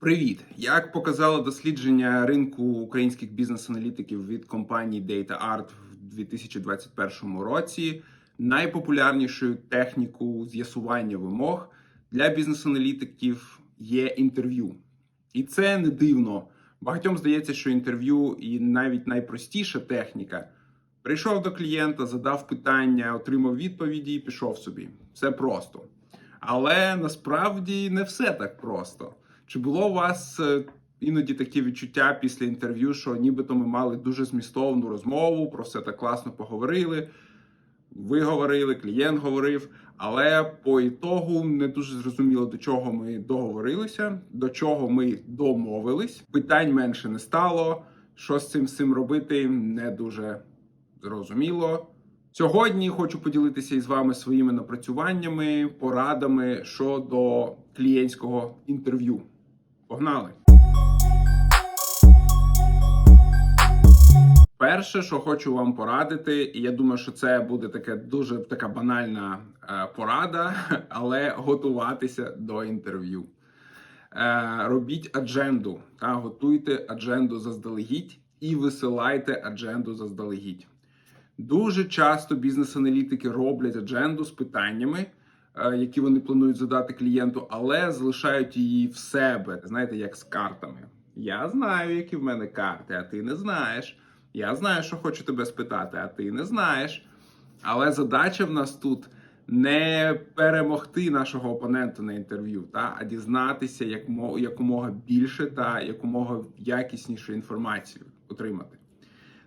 Привіт! Як показало дослідження ринку українських бізнес-аналітиків від компанії DataArt в 2021 році, найпопулярнішою технікою з'ясування вимог для бізнес-аналітиків є інтерв'ю. І це не дивно. Багатьом здається, що інтерв'ю і навіть найпростіша техніка. Прийшов до клієнта, задав питання, отримав відповіді і пішов собі. Все просто. Але насправді не все так просто. Чи було у вас е, іноді такі відчуття після інтерв'ю, що нібито ми мали дуже змістовну розмову, про все так класно поговорили? Ви говорили, клієнт говорив, але по ітогу не дуже зрозуміло, до чого ми договорилися, до чого ми домовились. Питань менше не стало. Що з цим цим робити, не дуже зрозуміло. Сьогодні хочу поділитися із вами своїми напрацюваннями, порадами щодо клієнтського інтерв'ю. Погнали! Перше, що хочу вам порадити, і я думаю, що це буде таке дуже така банальна е, порада, але готуватися до інтерв'ю. Е, робіть адженду, та готуйте адженду заздалегідь і висилайте адженду заздалегідь. Дуже часто бізнес-аналітики роблять адженду з питаннями, які вони планують задати клієнту, але залишають її в себе. Знаєте, як з картами. Я знаю, які в мене карти, а ти не знаєш. Я знаю, що хочу тебе спитати, а ти не знаєш. Але задача в нас тут не перемогти нашого опонента на інтерв'ю, та а дізнатися як мо- якомога більше та якомога якіснішу інформацію отримати.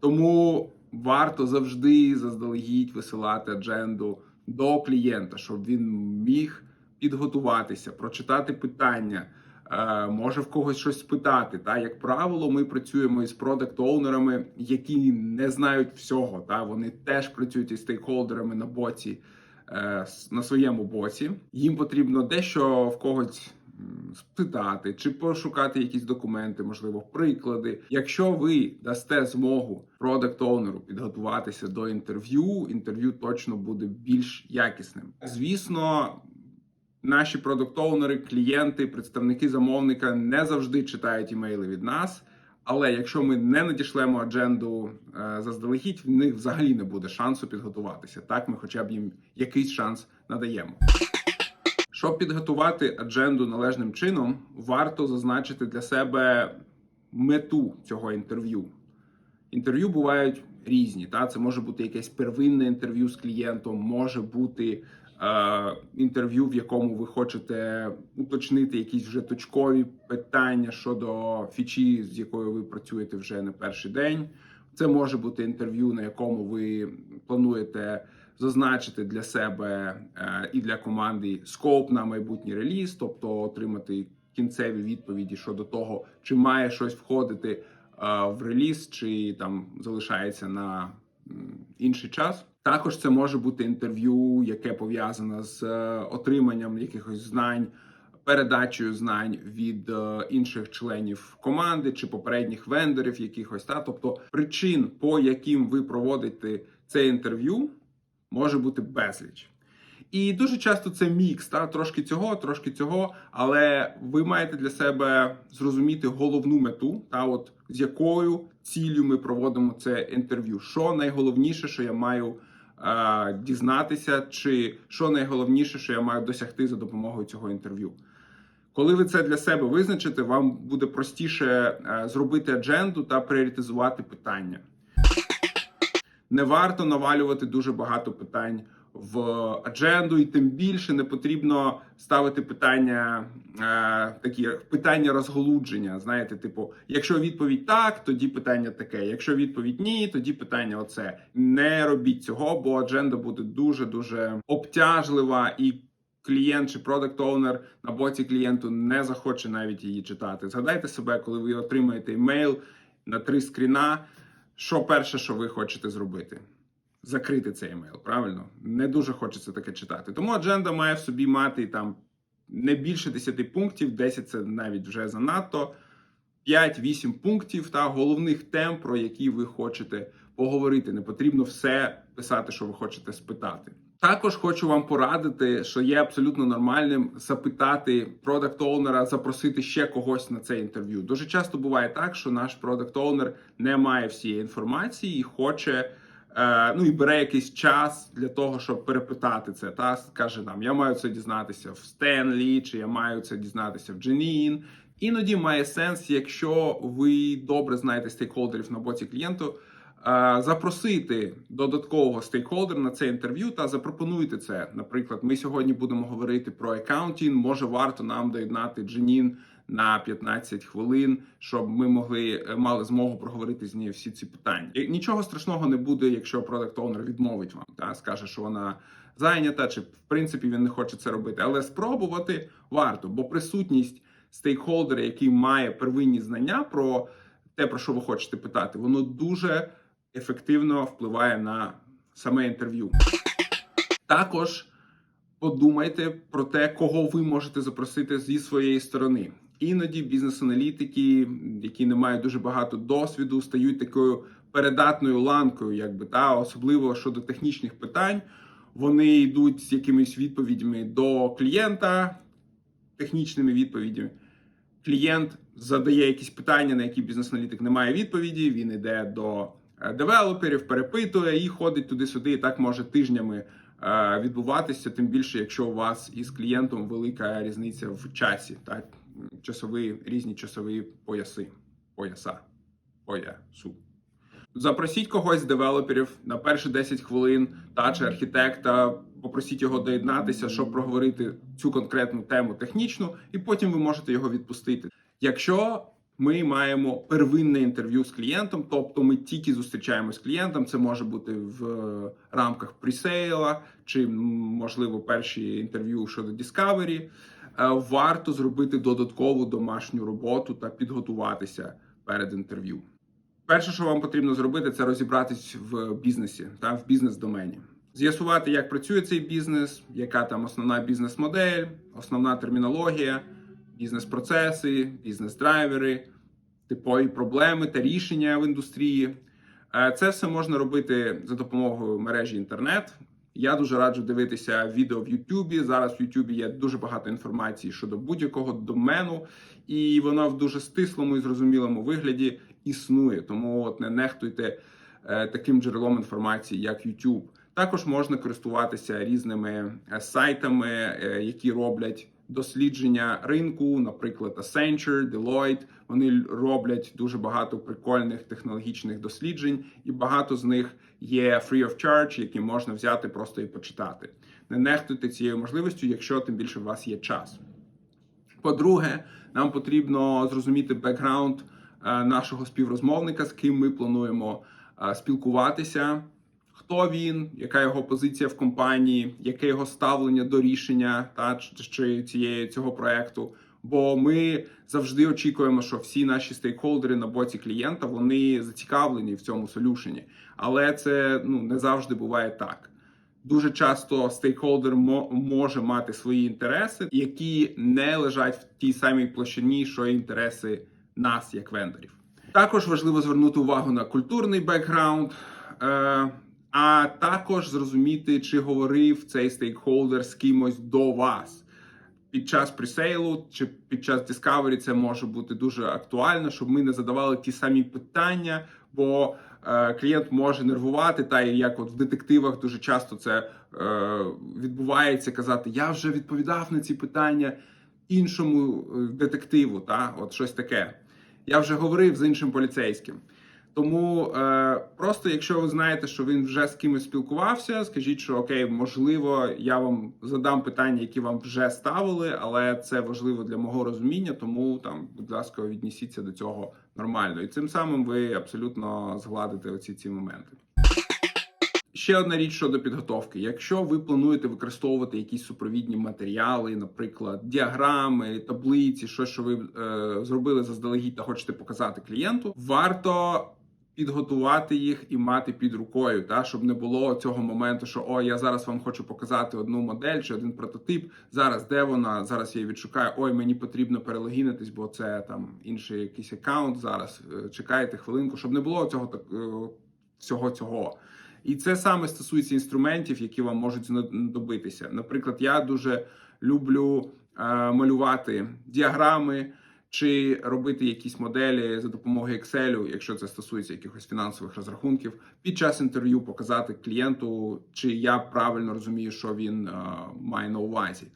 Тому варто завжди заздалегідь висилати адженду до клієнта, щоб він міг підготуватися, прочитати питання, е, може в когось щось спитати. Та як правило, ми працюємо із продакт-оунерами, які не знають всього. Та вони теж працюють із стейкхолдерами на боці е, на своєму боці. Їм потрібно дещо в когось спитати чи пошукати якісь документи, можливо, приклади. Якщо ви дасте змогу продакт оунеру підготуватися до інтерв'ю, інтерв'ю точно буде більш якісним. Звісно. Наші продакт-оунери, клієнти, представники замовника не завжди читають імейли від нас. Але якщо ми не надішлемо адженду е, заздалегідь, в них взагалі не буде шансу підготуватися. Так ми хоча б їм якийсь шанс надаємо. Щоб підготувати адженду належним чином, варто зазначити для себе мету цього інтерв'ю. Інтерв'ю бувають різні. Та? Це може бути якесь первинне інтерв'ю з клієнтом, може бути е, інтерв'ю, в якому ви хочете уточнити якісь вже точкові питання щодо фічі, з якою ви працюєте вже не перший день. Це може бути інтерв'ю, на якому ви плануєте зазначити для себе е, і для команди скоп на майбутній реліз, тобто отримати кінцеві відповіді щодо того, чи має щось входити е, в реліз, чи там залишається на інший час. Також це може бути інтерв'ю, яке пов'язане з е, отриманням якихось знань, передачею знань від інших членів команди чи попередніх вендорів, якихось та тобто причин, по яким ви проводите це інтерв'ю, може бути безліч. І дуже часто це мікс, та трошки цього, трошки цього, але ви маєте для себе зрозуміти головну мету, та от з якою ціллю ми проводимо це інтерв'ю. Що найголовніше, що я маю е, дізнатися, чи що найголовніше, що я маю досягти за допомогою цього інтерв'ю. Коли ви це для себе визначите, вам буде простіше е, зробити адженду та пріоритизувати питання. Не варто навалювати дуже багато питань в адженду, і тим більше не потрібно ставити питання е, такі питання розголудження. Знаєте, типу, якщо відповідь так, тоді питання таке. Якщо відповідь ні, тоді питання оце. Не робіть цього, бо адженда буде дуже дуже обтяжлива і. Клієнт чи продакт оунер на боці клієнту не захоче навіть її читати. Згадайте себе, коли ви отримаєте емейл на три скріна. Що перше, що ви хочете зробити? Закрити цей емейл, правильно? Не дуже хочеться таке читати. Тому адженда має в собі мати там не більше 10 пунктів, 10 це навіть вже занадто. 5-8 пунктів та головних тем, про які ви хочете поговорити. Не потрібно все писати, що ви хочете спитати. Також хочу вам порадити, що є абсолютно нормальним запитати продакт оунера запросити ще когось на це інтерв'ю. Дуже часто буває так, що наш продакт оунер не має всієї інформації і хоче. е, Ну і бере якийсь час для того, щоб перепитати це. Та каже нам: я маю це дізнатися в Стенлі, чи я маю це дізнатися в Дженін. Іноді має сенс, якщо ви добре знаєте стейкхолдерів на боці клієнту, запросити додаткового стейкхолдера на це інтерв'ю та запропонуйте це. Наприклад, ми сьогодні будемо говорити про аккаунтінг. Може варто нам доєднати Дженін на 15 хвилин, щоб ми могли е, мали змогу проговорити з нею всі ці питання. І нічого страшного не буде, якщо продакт оунер відмовить вам та скаже, що вона зайнята, чи в принципі він не хоче це робити. Але спробувати варто, бо присутність стейкхолдера, який має первинні знання про те, про що ви хочете питати, воно дуже ефективно впливає на саме інтерв'ю. Також подумайте про те, кого ви можете запросити зі своєї сторони. Іноді бізнес-аналітики, які не мають дуже багато досвіду, стають такою передатною ланкою, якби та особливо щодо технічних питань. Вони йдуть з якимись відповідями до клієнта, технічними відповідями. Клієнт задає якісь питання, на які бізнес-аналітик не має відповіді. Він йде до девелоперів, перепитує і ходить туди-сюди. І так може тижнями е, відбуватися. Тим більше, якщо у вас із клієнтом велика різниця в часі, так часові різні часові пояси, пояса, поясу. Запросіть когось з девелоперів на перші 10 хвилин, та чи архітекта, попросіть його доєднатися, щоб проговорити цю конкретну тему технічну, і потім ви можете його відпустити. Якщо ми маємо первинне інтерв'ю з клієнтом, тобто ми тільки зустрічаємося з клієнтом, це може бути в рамках пресейла, чи можливо перші інтерв'ю щодо Discovery, е, варто зробити додаткову домашню роботу та підготуватися перед інтерв'ю. Перше, що вам потрібно зробити, це розібратись в бізнесі та в бізнес-домені. З'ясувати, як працює цей бізнес, яка там основна бізнес-модель, основна термінологія, бізнес-процеси, бізнес-драйвери, типові проблеми та рішення в індустрії. Е, Це все можна робити за допомогою мережі інтернет. Я дуже раджу дивитися відео в Ютубі. Зараз в Ютубі є дуже багато інформації щодо будь-якого домену, і вона в дуже стислому і зрозумілому вигляді існує. Тому от не нехтуйте е, таким джерелом інформації, як YouTube. Також можна користуватися різними е, сайтами, які роблять дослідження ринку, наприклад, Accenture, Deloitte. Вони роблять дуже багато прикольних технологічних досліджень, і багато з них є free of charge, які можна взяти просто і почитати. Не нехтуйте цією можливістю, якщо тим більше у вас є час. По-друге, нам потрібно зрозуміти бекграунд е, нашого співрозмовника, з ким ми плануємо е, спілкуватися. Хто він, яка його позиція в компанії, яке його ставлення до рішення та чи- цієї цього проекту? Бо ми завжди очікуємо, що всі наші стейкхолдери на боці клієнта вони зацікавлені в цьому солюшені, але це ну не завжди буває так. Дуже часто стейкхолдер мо- може мати свої інтереси, які не лежать в тій самій площині, що й інтереси нас, як вендорів. Також важливо звернути увагу на культурний бекграунд, е, а також зрозуміти, чи говорив цей стейкхолдер з кимось до вас. Під час пресейлу чи під час Discovery це може бути дуже актуально, щоб ми не задавали ті самі питання, бо е, клієнт може нервувати, та і як от в детективах дуже часто це е, відбувається, казати: Я вже відповідав на ці питання іншому е, детективу, та от щось таке. Я вже говорив з іншим поліцейським. Тому е, просто, якщо ви знаєте, що він вже з кимось спілкувався, скажіть, що окей, можливо, я вам задам питання, які вам вже ставили, але це важливо для мого розуміння, тому там, будь ласка, віднісіться до цього нормально. І цим самим ви абсолютно згладите оці ці моменти. Ще одна річ щодо підготовки. Якщо ви плануєте використовувати якісь супровідні матеріали, наприклад, діаграми, таблиці, щось, що ви е, зробили заздалегідь та хочете показати клієнту, варто підготувати їх і мати під рукою, та щоб не було цього моменту, що о, я зараз вам хочу показати одну модель чи один прототип. Зараз де вона? Зараз я її відшукаю. Ой, мені потрібно перелогінитись, бо це там інший якийсь аккаунт. Зараз Е, чекайте хвилинку, щоб не було цього так е, всього цього. І це саме стосується інструментів, які вам можуть знадобитися. Наприклад, я дуже люблю е, малювати діаграми чи робити якісь моделі за допомогою Excel, якщо це стосується якихось фінансових розрахунків, під час інтерв'ю показати клієнту, чи я правильно розумію, що він е, має на увазі.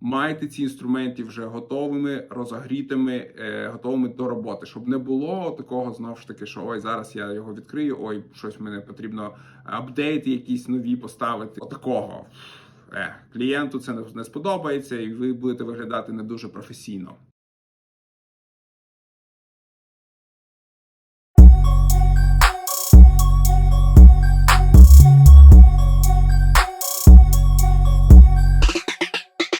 Майте ці інструменти вже готовими, розогрітими, е, готовими до роботи, щоб не було такого знову ж таки, що ой, зараз я його відкрию. Ой, щось мені потрібно апдейти, якісь нові поставити. Отакого. Е, клієнту це не сподобається, і ви будете виглядати не дуже професійно.